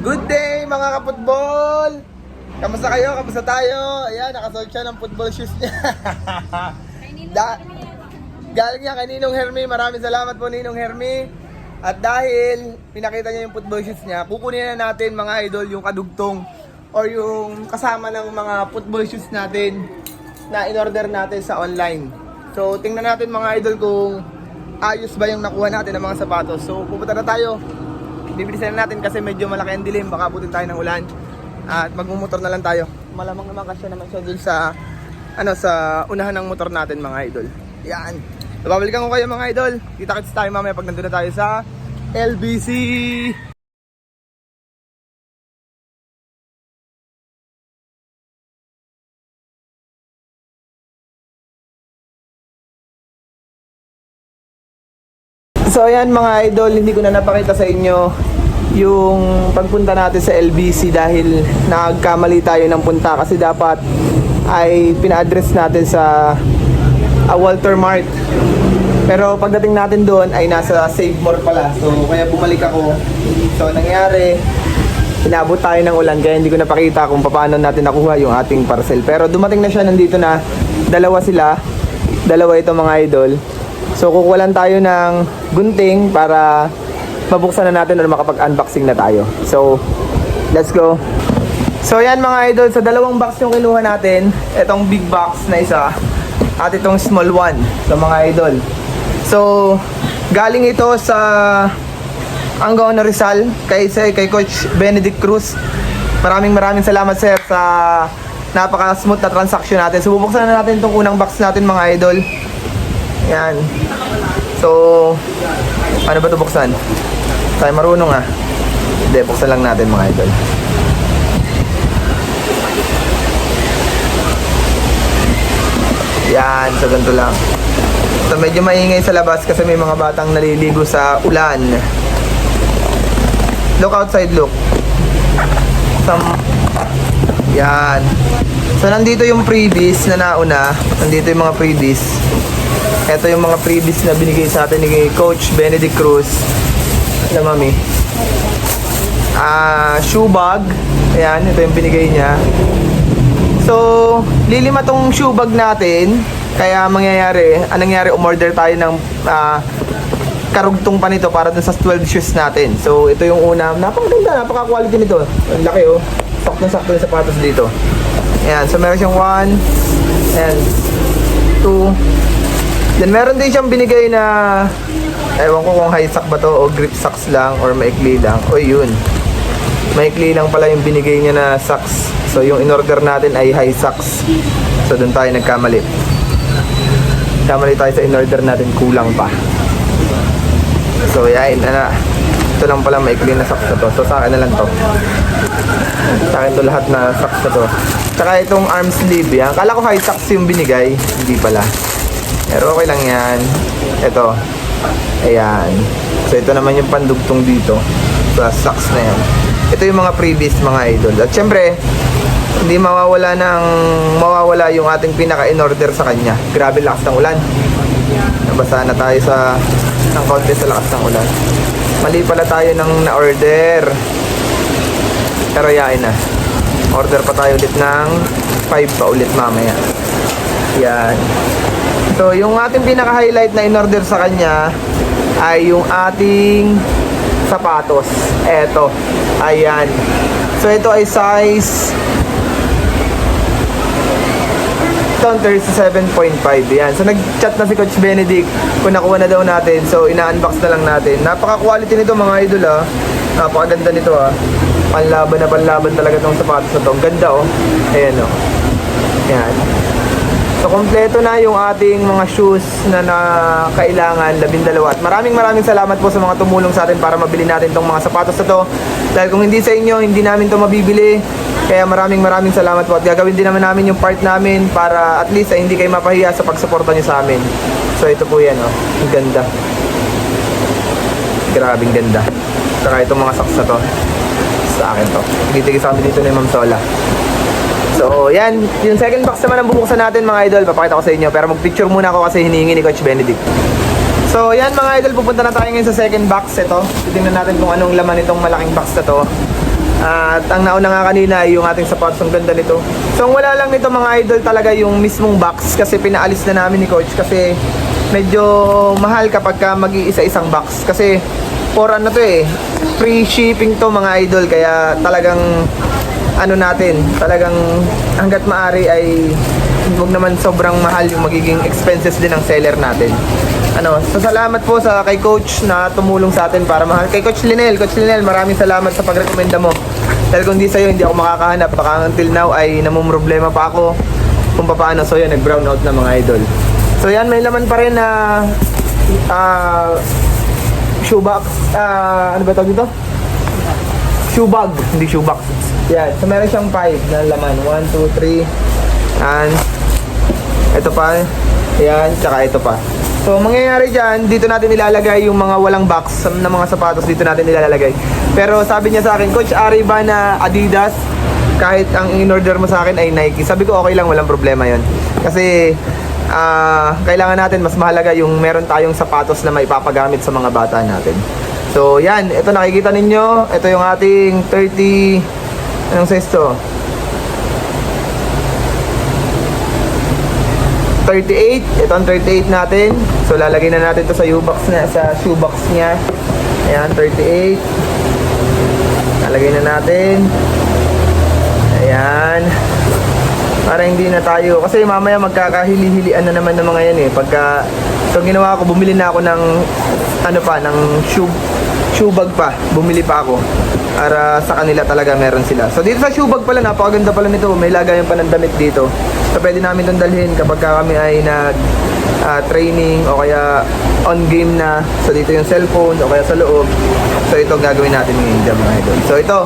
Good day mga kaputbol! Kamusta kayo? Kamusta tayo? Ayan, nakasuot siya ng football shoes niya. da- galing niya kay Ninong Hermi. Maraming salamat po Ninong Hermi. At dahil pinakita niya yung football shoes niya, kukunin na natin mga idol yung kadugtong or yung kasama ng mga football shoes natin na in-order natin sa online. So, tingnan natin mga idol kung ayos ba yung nakuha natin ng mga sapatos. So, pupunta na tayo. Bibilisan na natin kasi medyo malaki ang dilim. Baka abutin tayo ng ulan. At magmumotor na lang tayo. Malamang naman kasi naman siya dun sa ano sa unahan ng motor natin mga idol. Yan. Babalikan ko kayo mga idol. Kita-kits tayo mamaya pag nandun na tayo sa LBC. So ayan mga idol, hindi ko na napakita sa inyo yung pagpunta natin sa LBC dahil nagkamali tayo ng punta kasi dapat ay pina-address natin sa ah, Walter Mart. Pero pagdating natin doon ay nasa Save More pala. So kaya bumalik ako. So nangyari, inabot tayo ng ulan kaya hindi ko napakita kung paano natin nakuha yung ating parcel. Pero dumating na siya nandito na dalawa sila. Dalawa ito mga idol. So kukuha lang tayo ng gunting para mabuksan na natin or makapag-unboxing na tayo. So, let's go. So yan mga idol, sa dalawang box yung kinuha natin, itong big box na isa at itong small one. So mga idol. So, galing ito sa Anggaon na Rizal kay, kay Coach Benedict Cruz. Maraming maraming salamat sir sa napaka-smooth na transaction natin. So bubuksan na natin itong unang box natin mga idol. Yan. So, paano ba ito buksan? Tayo marunong ah. Hindi, buksan lang natin mga idol. Yan, so ganito lang. So medyo maingay sa labas kasi may mga batang naliligo sa ulan. Look outside, look. Some... Yan. So nandito yung freebies na nauna. Nandito yung mga freebies. Ito yung mga freebies na binigay sa atin ni Coach Benedict Cruz. Na mami. Ah, shoe bag. Ayan, ito yung binigay niya. So, lilima tong shoe bag natin. Kaya mangyayari, anong nangyari, umorder tayo ng ah, karugtong pa nito para dun sa 12 shoes natin. So, ito yung una. Napakaganda, napaka-quality nito. Ang laki oh. Sakto-sakto yung sapatos dito. Ayan, so meron siyang 1 and 2 Then meron din siyang binigay na ewan ko kung high sock ba to o grip socks lang or maikli lang. O yun. Maikli lang pala yung binigay niya na socks. So yung in-order natin ay high socks. So doon tayo nagkamali. Kamali tayo sa in-order natin kulang pa. So yain na ito lang pala maikli na socks na to. So sa akin na lang to. Sa akin to lahat na socks na to. Tsaka itong arm sleeve yan. Kala ko high socks yung binigay. Hindi pala. Pero okay lang yan. Ito. Ayan. So ito naman yung pandugtong dito. Sa socks na yan. Ito yung mga previous mga idol. At syempre, hindi mawawala ng mawawala yung ating pinaka in order sa kanya. Grabe lakas ng ulan. Nabasa na tayo sa ng konti sa lakas ng ulan. Mali pala tayo ng na-order. Pero yain na. Order pa tayo ulit ng 5 pa ulit mamaya. Yan. So, yung ating pinaka-highlight na in-order sa kanya ay yung ating sapatos. Eto. Ayan. So, ito ay size Ito, 37.5 yan. So nag-chat na si Coach Benedict kung nakuha na daw natin. So ina-unbox na lang natin. Napaka-quality nito mga idol ah. Napakaganda nito ah. Panlaban na panlaban talaga tong sapatos na to. Ganda oh. Ayan oh. Yan. So na yung ating mga shoes na na kailangan, labindalawa. At maraming maraming salamat po sa mga tumulong sa atin para mabili natin tong mga sapatos na to. Dahil kung hindi sa inyo, hindi namin to mabibili. Kaya maraming maraming salamat po at gagawin din naman namin yung part namin para at least ay hindi kayo mapahiya sa pagsuporta niyo sa amin. So ito po yan oh. Ang ganda. Grabing ganda. Saka itong mga socks na to. Sa akin to. Tigitigil sa amin dito ni Ma'am Sola. So, yan. Yung second box naman ang bubuksan natin mga idol. Papakita ko sa inyo. Pero mag-picture muna ako kasi hinihingi ni Coach Benedict. So, yan mga idol. Pupunta na tayo ngayon sa second box. Ito. Titingnan natin kung anong laman itong malaking box na to. At ang nauna nga kanina ay yung ating sapatos. Ang ganda nito. So ang wala lang nito mga idol talaga yung mismong box kasi pinaalis na namin ni coach kasi medyo mahal kapag ka mag-iisa isang box kasi for ano to eh free shipping to mga idol kaya talagang ano natin talagang hanggat maari ay huwag naman sobrang mahal yung magiging expenses din ng seller natin ano, so salamat po sa kay coach na tumulong sa atin para mahal. Kay coach Linel, coach Linel, maraming salamat sa pagrekomenda mo. Dahil kung di sa'yo, hindi ako makakahanap. Baka until now ay namumroblema pa ako kung paano. So yan, nag-brown out na mga idol. So yan, may laman pa rin na ah shoebox. ah ano ba tawag dito? Shoebag, hindi shoebox. Yan, so meron siyang 5 na laman. 1, 2, 3, and ito pa. Yan, tsaka ito pa. So, mangyayari dyan, dito natin ilalagay yung mga walang box na mga sapatos dito natin ilalagay. Pero sabi niya sa akin, Coach, ari ba na Adidas? Kahit ang in-order mo sa akin ay Nike. Sabi ko, okay lang, walang problema yon Kasi, ah, kailangan natin, mas mahalaga yung meron tayong sapatos na maipapagamit sa mga bata natin. So, yan. Ito nakikita ninyo. Ito yung ating 30... Anong size to? 38. Ito ang 38 natin. So lalagay na natin to sa U-box na sa shoebox niya. Ayan, 38. Lalagay na natin. Ayan. Para hindi na tayo kasi mamaya magkakahili-hilian na naman ng mga yan eh. Pagka so ginawa ko, bumili na ako ng ano pa, ng shoe shoe bag pa. Bumili pa ako. Para sa kanila talaga meron sila. So dito sa shoe bag pala, napakaganda pala nito. May lagayan pa ng dito. So pwede namin itong dalhin kapag ka kami ay nag ah, training o kaya on game na. So dito yung cellphone o kaya sa loob. So ito gagawin natin ngayon dyan mga idol. So ito,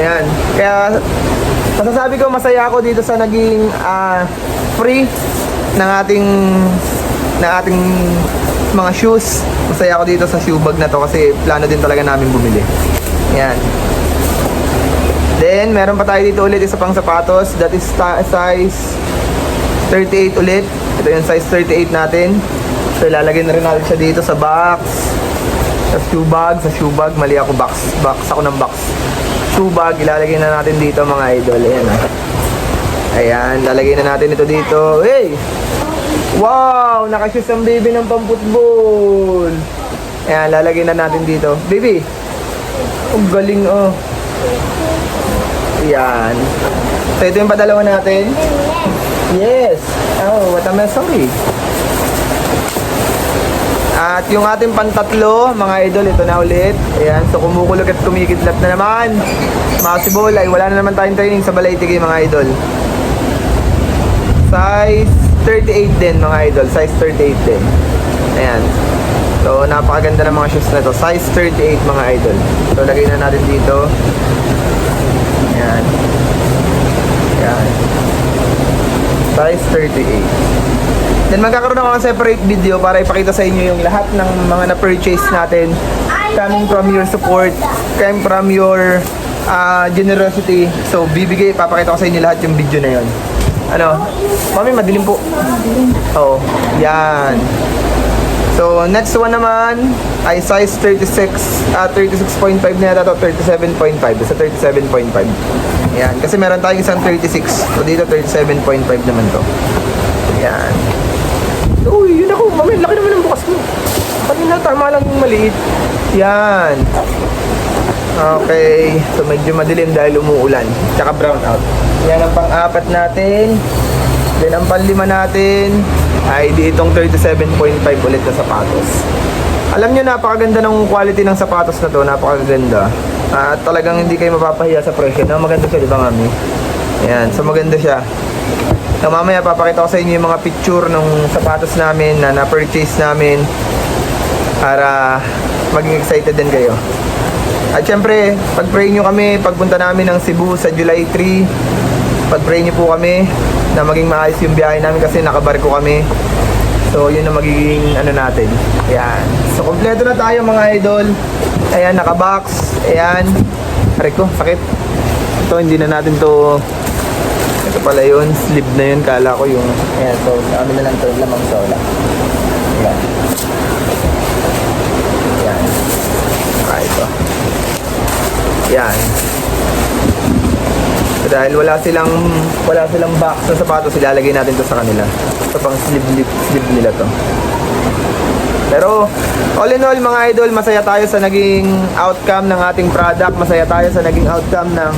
ayan. Kaya masasabi ko masaya ako dito sa naging ah, free ng ating ng ating mga shoes. Masaya ako dito sa shoe bag na to kasi plano din talaga namin bumili. Yan. Then, meron pa tayo dito ulit isa pang sapatos. That is size 38 ulit. Ito yung size 38 natin. So, ilalagay na rin natin siya dito sa box. Sa shoe bag. Sa shoe bag. Mali ako box. Box ako ng box. Shoe bag. Ilalagay na natin dito mga idol. Ayan ah. Ayan. Lalagay na natin ito dito. Hey! Wow! Nakashoes ang baby ng pamputbol. Ayan, lalagay na natin dito. Baby! Ang galing oh. Ayan. So ito yung padalawa natin. Yes. Oh, what am I sorry? At yung ating pantatlo, mga idol, ito na ulit. Ayan, so kumukulog at kumikidlat na naman. Possible ay wala na naman tayong training sa Balaytige, mga idol. Size 38 din, mga idol. Size 38 din. Ayan. So, napakaganda ng mga shoes na to. Size 38, mga idol. So, lagay na natin dito. Ayan. Ayan. Size 38. Then magkakaroon ako ng separate video para ipakita sa inyo yung lahat ng mga na-purchase natin coming from your support, coming from your ah, generosity. So, bibigay, papakita ko sa inyo lahat yung video na yon. Ano? Mami, madilim po. Oo. Yan. So, next one naman ay size 36, ah 36.5 na yata to, 37.5. Sa 37.5. Yan. Kasi meron tayong isang 36. So, dito 37.5 naman to. Yan. Uy, yun ako. Mami, laki naman ng bukas mo. Kanina, tama lang yung maliit. Yan. Okay. So, medyo madilim dahil umuulan. Tsaka brown out. Yan ang pang-apat natin. Then, ang panlima natin ay di itong 37.5 ulit na sapatos. Alam nyo, napakaganda ng quality ng sapatos na to. Napakaganda. At talagang hindi kayo mapapahiya sa presyo. No? Maganda siya, di ba, mami? Ayan. So, maganda siya. So, mamaya papakita ko sa inyo yung mga picture ng sapatos namin na na-purchase namin para maging excited din kayo. At syempre, pag-pray nyo kami, pagpunta namin ng Cebu sa July 3, pag-pray nyo po kami na maging maayos yung biyahe namin kasi nakabarko kami. So, yun ang magiging ano natin. Ayan. So, kompleto na tayo mga idol. Ayan, nakabox. Ayan. Aray ko, sakit. Ito, hindi na natin to ito pala yun, sleeve na yun, kala ko yung, ayan, so, kami na lang to, lamang sola. Ayan. Ayan. Ah, ito. Ayan. So, dahil wala silang wala silang box sa sapatos, ilalagay natin to sa kanila. Ito pang sleeve, sleeve nila to. Pero all in all mga idol, masaya tayo sa naging outcome ng ating product, masaya tayo sa naging outcome ng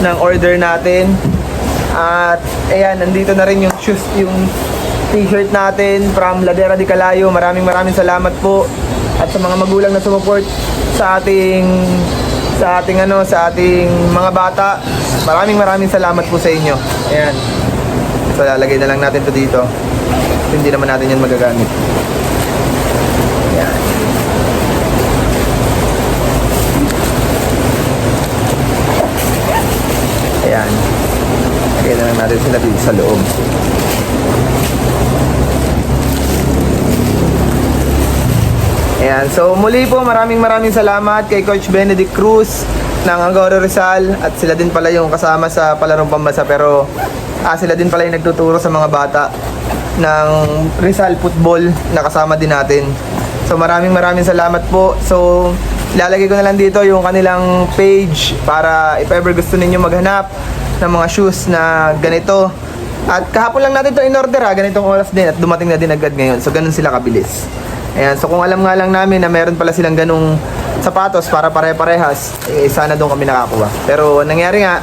ng order natin. At ayan, nandito na rin yung shoes, yung t-shirt natin from Ladera di Calayo. Maraming maraming salamat po at sa mga magulang na sumuport sa ating sa ating ano, sa ating mga bata. Maraming maraming salamat po sa inyo. Ayan. So lalagay na lang natin to dito. Hindi naman natin yan magagamit. Ayan. Ayan. Lagay na lang natin sila dito sa loob. Ayan. So muli po maraming maraming salamat kay Coach Benedict Cruz ng Angoro Rizal at sila din pala yung kasama sa palarong pambasa pero ah, sila din pala yung nagtuturo sa mga bata ng Rizal Football na kasama din natin. So maraming maraming salamat po. So ilalagay ko na lang dito yung kanilang page para if ever gusto ninyo maghanap ng mga shoes na ganito. At kahapon lang natin to in order ha, ganitong oras din at dumating na din agad ngayon. So ganun sila kabilis. Ayan, so kung alam nga lang namin na meron pala silang ganung sapatos para pare-parehas, eh, sana doon kami nakakuha. Pero nangyari nga,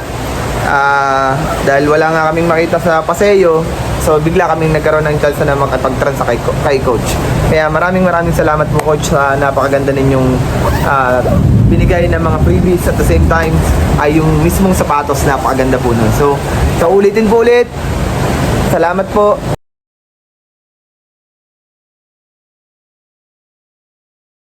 ah, dahil wala nga kaming makita sa paseyo, so bigla kaming nagkaroon ng chance na makapag-transa kay, kay coach. Kaya maraming maraming salamat po coach sa napakaganda ninyong ah, binigay ng mga freebies at the same time ay yung mismong sapatos napakaganda po nun. So, so ulitin po ulit. Salamat po.